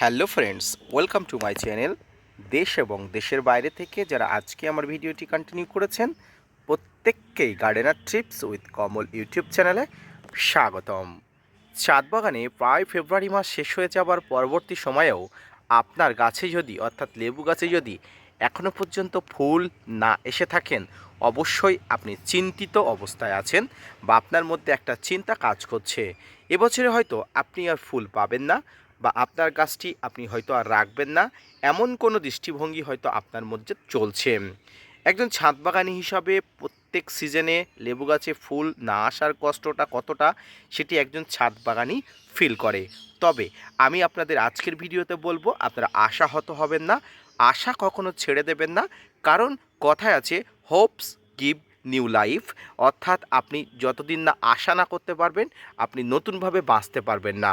Hello friends, welcome to my channel দেশ এবং দেশের বাইরে থেকে যারা আজকে আমার ভিডিওটি কন্টিনিউ করেছেন, প্রত্যেককেই gardener trips with Kamal YouTube চ্যানেলে স্বাগতম। চাঁদ বাগানে প্রায় ফেব্রুয়ারি মাস শেষ হয়ে যাবার পরবর্তী সময়েও আপনার গাছে যদি, অর্থাৎ লেবু গাছে যদি এখনও পর্যন্ত ফুল না এসে থাকেন, অবশ্যই আপনি চিন্তিত অবস্থায় আছেন বা আপনার মধ্যে একটা চিন্তা কাজ করছে। এবছরে হয়তো আপনি আর ফুল পাবেন না বা আপনার গাছটি আপনি হয়তো আর রাখবেন না, এমন কোনো দৃষ্টিভঙ্গি হয়তো আপনার মধ্যে চলছে। একজন ছাদ বাগানি হিসাবে প্রত্যেক সিজনে লেবু গাছে ফুল না আসার কষ্টটা কতটা, সেটি একজন ছাদ বাগানি ফিল করে। তবে আমি আপনাদের আজকের ভিডিওতে বলব, আপনারা আশাহত হবেন না, আশা কখনো ছেড়ে দেবেন না, কারণ কথায় আছে হোপস গিভ নিউ লাইফ অর্থাৎ আপনি যতদিন না আশা না করতে পারবেন, আপনি নতুনভাবে বাঁচতে পারবেন না।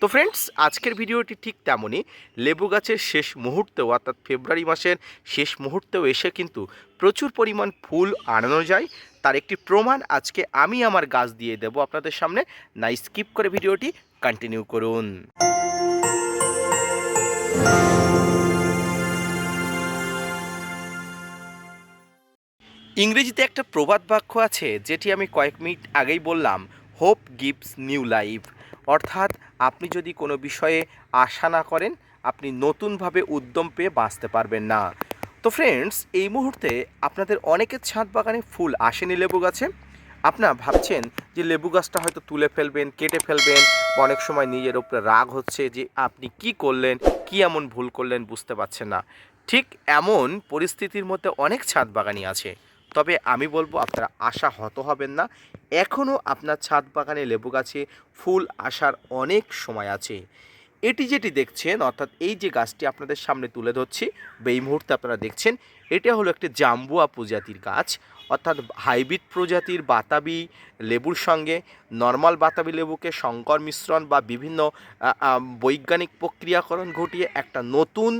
তো ফ্রেন্ডস আজকের ভিডিওটি ঠিক তেমনই। লেবু গাছের শেষ মুহূর্তেও, অর্থাৎ ফেব্রুয়ারি মাসের শেষ মুহূর্তেও এসে কিন্তু প্রচুর পরিমাণ ফুল আনানো যায়। তার একটি প্রমাণ আজকে আমি আমার গাছ দিয়ে দেব আপনাদের সামনে। না স্কিপ করে ভিডিওটি কন্টিনিউ করুন। ইংরেজিতে একটা প্রবাদ বাক্য আছে, যেটি আমি কয়েক মিনিট আগেই বললাম হোপ গিভস নিউ লাইফ অর্থাৎ আপনি যদি কোনো বিষয়ে আশা না করেন, আপনি নতুনভাবে উদ্যম পেয়ে বাঁচতে পারবেন না। তো ফ্রেন্ডস এই মুহূর্তে আপনাদের অনেকের ছাদ বাগানে ফুল আসেনি লেবু গাছে। আপনার ভাবছেন যে লেবু গাছটা হয়তো তুলে ফেলবেন, কেটে ফেলবেন, অনেক সময় নিজের উপরে রাগ হচ্ছে যে আপনি কি করলেন, কি এমন ভুল করলেন বুঝতে পারছেন না। ঠিক এমন পরিস্থিতির মধ্যে অনেক ছাদ বাগানি আছে। তবে আমি বলব আপনারা আশা হত হবেন না। এখনও আপনার ছাদ বাগানে লেবু গাছে ফুল আসার অনেক সময় আছে। এটি যেটি দেখছেন, অর্থাৎ এই যে গাছটি আপনাদের সামনে তুলে ধরছি বেই মুহূর্তে আপনারা দেখছেন, এটা হলো একটি জাম্বুয়া প্রজাতির গাছ। অর্থাৎ হাইব্রিড প্রজাতির বাতাবি লেবুর সঙ্গে নর্মাল বাতাবি লেবুকে সংকর মিশ্রণ বা বিভিন্ন বৈজ্ঞানিক প্রক্রিয়াকরণ ঘটিয়ে একটা নতুন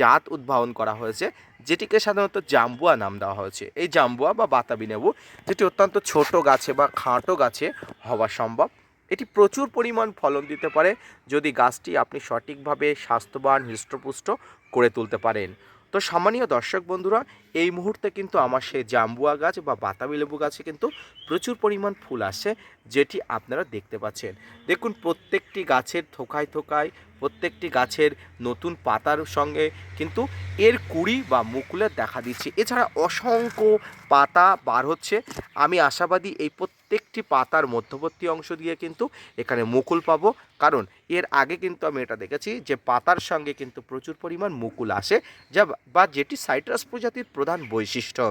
জাত উদ্ভাবন করা হয়েছে, যেটিকে সাধারণত জাম্বুয়া নাম দেওয়া হয়েছে। এই জাম্বুয়া বা বাতাবি লেবু, যেটি অত্যন্ত ছোট গাছে বা খাঁটো গাছে হওয়া সম্ভব। এটি প্রচুর পরিমাণ ফলন দিতে পারে যদি গাছটি আপনি সঠিকভাবে স্বাস্থ্যবান, হৃষ্টপুষ্ট করে তুলতে পারেন। তো সম্মানীয় দর্শক বন্ধুরা, এই মুহূর্তে কিন্তু আমার সেই জাম্বুয়া গাছ বা বাতাবি লেবু গাছে কিন্তু প্রচুর পরিমাণ ফুল আসে, যেটি আপনারা দেখতে পাচ্ছেন। দেখুন, প্রত্যেকটি গাছের থোকায় থোকায়, প্রত্যেকটি গাছের নতুন পাতার সঙ্গে কিন্তু এর কুড়ি বা মুকুলের দেখা দিচ্ছে। এছাড়া অসংখ্য পাতা বার হচ্ছে। আমি আশাবাদী এই প্রত্যেকটি পাতার মধ্যবর্তী অংশ দিয়ে কিন্তু এখানে মুকুল পাবো। কারণ এর আগে কিন্তু আমি এটা দেখেছি যে পাতার সঙ্গে কিন্তু প্রচুর পরিমাণ মুকুল আসে, যা বা যেটি সাইট্রাস প্রজাতির প্রধান বৈশিষ্ট্য।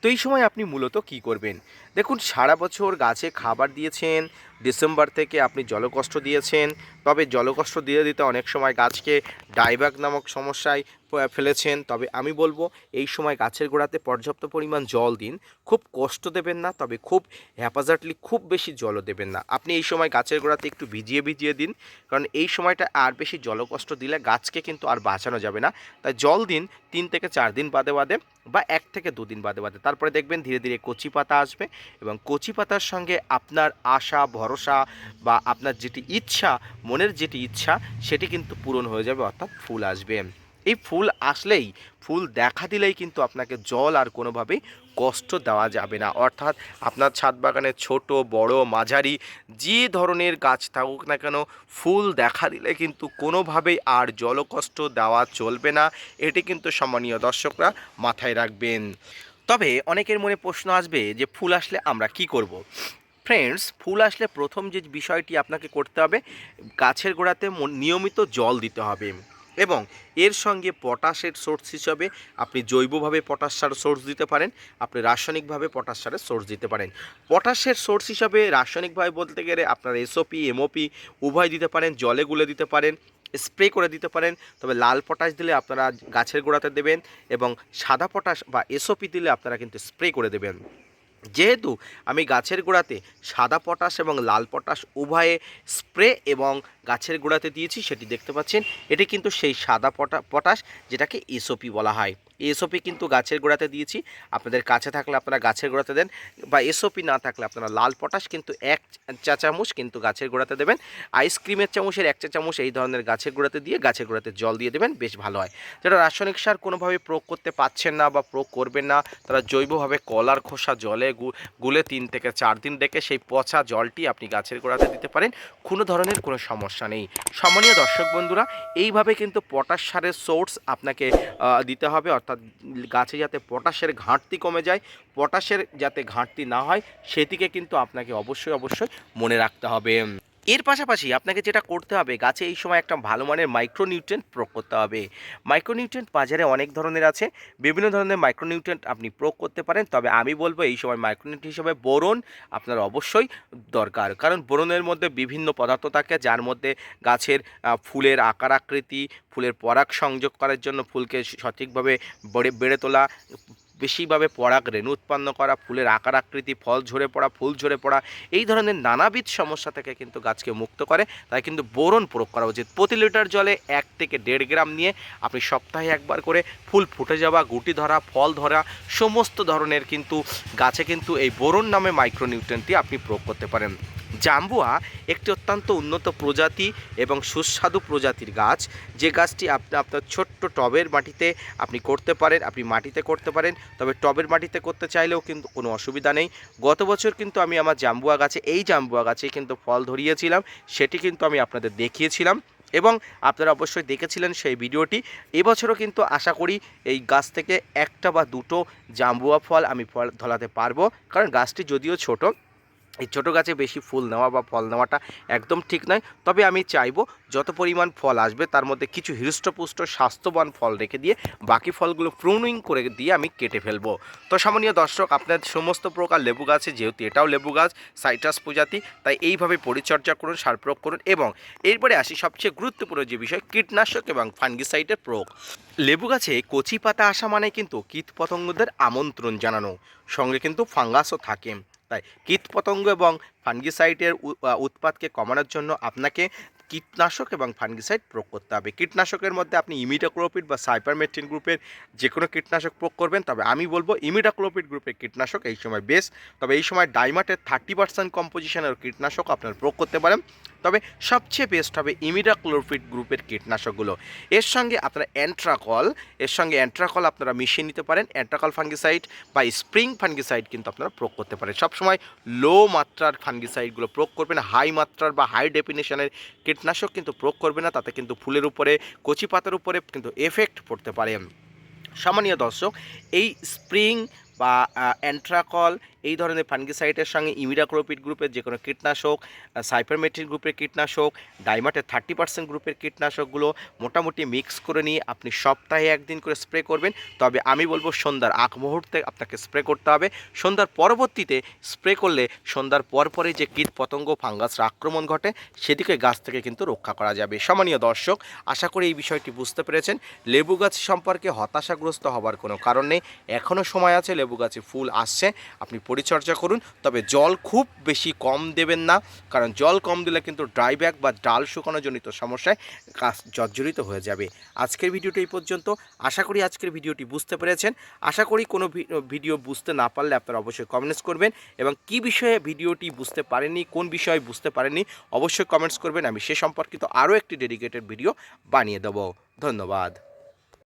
তো এই সময় আপনি মূলত কি করবেন? দেখুন, সারা বছর গাছে খাবার দিয়েছেন ডিসেম্বর থেকে আপনি জলকষ্ট দিয়েছেন। তবে জলকষ্ট দিয়ে দিতে অনেক সময় গাছকে ডাইব্যাক নামক সমস্যায় ফেলেছেন। তবে আমি বলব, এই সময় গাছের গোড়াতে পর্যাপ্ত পরিমাণ জল দিন। খুব কষ্ট দেবেন না, তবে খুব হ্যাপাজার্টলি খুব বেশি জলও দেবেন না। আপনি এই সময় গাছের গোড়াতে একটু ভিজিয়ে ভিজিয়ে দিন। কারণ এই সময়টা আর বেশি জলকষ্ট দিলে গাছকে কিন্তু আর বাঁচানো যাবে না। তাই জল দিন তিন থেকে চার দিন বাদে বাদে বা এক থেকে দুদিন বাদে বাদে। তারপরে দেখবেন ধীরে ধীরে কচি পাতা আসবে এবং কচি পাতার সঙ্গে আপনার আশা, ভরসা বা আপনার যেটি ইচ্ছা, মনের যেটি ইচ্ছা, সেটি কিন্তু পূরণ হয়ে যাবে, অর্থাৎ ফুল আসবে। এই ফুল আসলেই, ফুল দেখা দিলেই কিন্তু আপনাকে জল আর কোনোভাবেই কষ্ট দেওয়া যাবে না। অর্থাৎ আপনার ছাদ বাগানে ছোট, বড়, মাঝারি, যে ধরনের গাছ থাকুক না কেন, ফুল দেখা দিলে কিন্তু কোনোভাবেই আর জলকষ্ট দেওয়া চলবে না। এটি কিন্তু সম্মানীয় দর্শকরা মাথায় রাখবেন। তবে অনেকের মনে প্রশ্ন আসবে যে, ফুল আসলে আমরা কি করব। ফ্রেন্ডস ফুল আসলে প্রথম যে বিষয়টি আপনাকে করতে হবে, গাছের গোড়াতে নিয়মিত জল দিতে হবে এবং এর সঙ্গে পটাশের সোর্স হিসাবে আপনি জৈবভাবে পটাশ সার সোর্স দিতে পারেন, আপনি রাসায়নিকভাবে পটাশ সারের সোর্স দিতে পারেন। পটাশের সোর্স হিসাবে রাসায়নিকভাবে বলতে গেলে আপনার এসওপি এমওপি উভয় দিতে পারেন, জলে গুলে দিতে পারেন স্প্রে করে দিতে পারেন, তবে লাল পটাশ দিলে আপনারা গাছের গোড়াতে দেবেন এবং সাদা পটাশ বা এসওপি দিলে আপনারা কিন্তু স্প্রে করে দেবেন। যেহেতু আমি গাছের গোড়াতে সাদা পটাশ এবং লাল পটাশ উভয়ে স্প্রে এবং গাছের গোড়াতে দিয়েছি, সেটি দেখতে পাচ্ছেন। এটি কিন্তু সেই সাদা পটা, পটাশ, যেটাকে এসওপি বলা হয়। এসওপি কিন্তু গাছের গোড়াতে দিয়েছি। আপনাদের কাছে থাকলে আপনারা গাছের গোড়াতে দেন বা এসওপি না থাকলে আপনারা লাল পটাশ কিন্তু এক চা, চামচ কিন্তু গাছের গোড়াতে দেবেন। আইসক্রিমের চামচের এক চা, চামচ এই ধরনের গাছের গোড়াতে দিয়ে গাছের গোড়াতে জল দিয়ে দেবেন, বেশ ভালো হয়। যারা রাসায়নিক সার কোনোভাবে প্রয়োগ করতে পাচ্ছেন না বা প্রয়োগ করবেন না, তারা জৈবভাবে কলার খোসা জলে গুলে তিন থেকে চার দিন রেখে সেই পচা জলটি আপনি গাছের গোড়াতে দিতে পারেন। কোনো ধরনের কোনো সমস্যা নেই। সম্মানীয় দর্শক বন্ধুরা, এইভাবে কিন্তু পটাশ সারের সোর্স আপনাকে দিতে হবে। অর্থাৎ গাছে যাতে পটাশের ঘাটতি কমে যায়, পটাশের যাতে ঘাটতি না হয়, সেদিকে কিন্তু আপনাকে অবশ্যই অবশ্যই মনে রাখতে হবে। এর পাশাপাশি আপনাকে যেটা করতে হবে, গাছে এই সময় একটা ভালো মানের মাইক্রোনিউট্রেন্ট প্রয়োগ করতে হবে। মাইক্রোনিউট্রেন্ট বাজারে অনেক ধরনের আছে, বিভিন্ন ধরনের মাইক্রোনিউট্রেন্ট আপনি প্রয়োগ করতে পারেন, তবে আমি বলব এই সময় মাইক্রোনিউট্রেন্ট হিসেবে বোরন আপনার অবশ্যই দরকার। কারণ বোরনের মধ্যে বিভিন্ন পদার্থ থাকে, যার মধ্যে গাছের ফুলের আকার আকৃতি, ফুলের পরাগ সংযোগ করার জন্য ফুলকে সঠিকভাবে বেড়ে বেড়ে তোলা বেশিভাবে পরাগ রেণু উৎপন্ন করা, ফুলের আকার আকৃতি, ফল ঝরে পড়া, ফুল ঝরে পড়া, এই ধরনের নানাবিধ সমস্যা থেকে কিন্তু গাছকে মুক্ত করে। তাই কিন্তু বোরন প্রয়োগ করা উচিত। প্রতি লিটার জলে এক থেকে দেড় গ্রাম নিয়ে আপনি সপ্তাহে একবার করে ফুল ফুটে যাওয়া, গুটি ধরা, ফল ধরা, সমস্ত ধরনের কিন্তু গাছে কিন্তু এই বোরন নামে মাইক্রোনিউট্রেন্টটি আপনি প্রয়োগ করতে পারেন। জাম্বুয়া একটি অত্যন্ত উন্নত প্রজাতি এবং সুস্বাদু প্রজাতির গাছ। যে গাছটি আপনি আপনার ছোট্ট টবের মাটিতে আপনি করতে পারেন, আপনি মাটিতে করতে পারেন, তবে টবের মাটিতে করতে চাইলেও কিন্তু কোনো অসুবিধা নেই। গত বছর কিন্তু আমি আমার জাম্বুয়া গাছে, এই জাম্বুয়া গাছে কিন্তু ফল ধরিয়েছিলাম, সেটি কিন্তু আমি আপনাদের দেখিয়েছিলাম এবং আপনারা অবশ্যই দেখেছিলেন সেই ভিডিওটি। এবছরও কিন্তু আশা করি এই গাছ থেকে একটা বা দুটো জাম্বুয়া ফল আমি ফল ধরাতে পারব, কারণ গাছটি যদিও ছোট এই ছোটো গাছে বেশি ফুল নেওয়া বা ফল নেওয়াটা একদম ঠিক নয়। তবে আমি চাইব যত পরিমাণ ফল আসবে তার মধ্যে কিছু হৃষ্টপুষ্ট, স্বাস্থ্যবান ফল রেখে দিয়ে বাকি ফলগুলো প্রুনিং করে দিয়ে আমি কেটে ফেলব। তো সামান্য দর্শক, আপনার সমস্ত প্রকার লেবু গাছে যেহেতু এটাও লেবু গাছ, সাইট্রাস প্রজাতি, তাই এইভাবে পরিচর্যা করুন, সার প্রয়োগ করুন এবং এরপরে আসি সবচেয়ে গুরুত্বপূর্ণ যে বিষয়, কীটনাশক এবং ফাঙ্গিসাইডের প্রয়োগ। লেবু গাছে কচি পাতা আসা মানে কিন্তু কীট পতঙ্গদের আমন্ত্রণ জানানো, সঙ্গে কিন্তু ফাঙ্গাসও থাকে। তাই কীটপতঙ্গ এবং ফানগিসাইটের উৎপাদকে কমানোর জন্য আপনাকে কীটনাশক এবং ফানগিসাইড প্রয়োগ করতে হবে। কীটনাশকের মধ্যে আপনি ইমিডাক্লোপিড বা সাইপারমেট্রিন গ্রুপের যে কোনো কীটনাশক প্রয়োগ করবেন, তবে আমি বলব ইমিডাক্লোপিড গ্রুপের কীটনাশক এই সময় বেশ, তবে এই সময় ডাইমাটের থার্টি পার্সেন্ট কম্পোজিশনের কীটনাশক আপনার প্রয়োগ করতে পারেন। তবে সবচেয়ে বেস্ট হবে ইমিডাক্লোরফিড গ্রুপের কীটনাশকগুলো। এর সঙ্গে আপনারা অ্যান্ট্রাকল এর সঙ্গে অ্যান্ট্রাকল আপনারা মিশিয়ে নিতে পারেন। অ্যান্ট্রাকল ফাঙ্গিসাইড বা স্প্রিং ফাঙ্গিসাইড কিন্তু আপনারা প্রয়োগ করতে পারেন। সবসময় লো মাত্রার ফাঙ্গিসাইডগুলো প্রয়োগ করবেন। হাই মাত্রার বা হাই ডেফিনেশনের কীটনাশক কিন্তু প্রয়োগ করবে না। তাতে কিন্তু ফুলের উপরে, কচি পাতার উপরে কিন্তু এফেক্ট পড়তে পারে। সামান্য দর্শক, এই স্প্রিং বা অ্যান্ট্রাকল এই ধরনের ফাঙ্গিসাইডের সঙ্গে ইমিডাক্লোপিড গ্রুপের যে কোনো কীটনাশক সাইপারমেট্রিন গ্রুপের কীটনাশক, ডাইমাটের থার্টি পার্সেন্ট গ্রুপের কীটনাশকগুলো মোটামুটি মিক্স করে নিয়ে আপনি সপ্তাহে একদিন করে স্প্রে করবেন। তবে আমি বলব সন্ধ্যার আগ মুহূর্তে আপনাকে স্প্রে করতে হবে। সন্ধ্যার পরবর্তীতে স্প্রে করলে সন্ধ্যার পরপরে যে কীট পতঙ্গ ফাঙ্গাসের আক্রমণ ঘটে, সেদিকে গাছ থেকে কিন্তু রক্ষা করা যাবে। সম্মানীয় দর্শক, আশা করি এই বিষয়টি বুঝতে পেরেছেন। লেবু গাছ সম্পর্কে হতাশাগ্রস্ত হবার কোনো কারণ নেই। এখনও সময় আছে, লেবু গাছে ফুল আসছে। আপনি পরিচর্যা করুন, তবে জল খুব বেশি কম দেবেন না, কারণ জল কম দিলে কিন্তু ড্রাই ব্যাগ বা ডাল শুকানো জনিত সমস্যায় কাজ জর্জরিত হয়ে যাবে। আজকের ভিডিওটি এই পর্যন্ত। আশা করি আজকের ভিডিওটি বুঝতে পেরেছেন। আশা করি কোনো ভিডিও বুঝতে না পারলে আপনারা অবশ্যই কমেন্টস করবেন এবং কি বিষয়ে ভিডিওটি বুঝতে পারেননি, কোন বিষয়ে বুঝতে পারেননি, অবশ্যই কমেন্টস করবেন। আমি সে সম্পর্কিত আরও একটি ডেডিকেটেড ভিডিও বানিয়ে দেবো। ধন্যবাদ।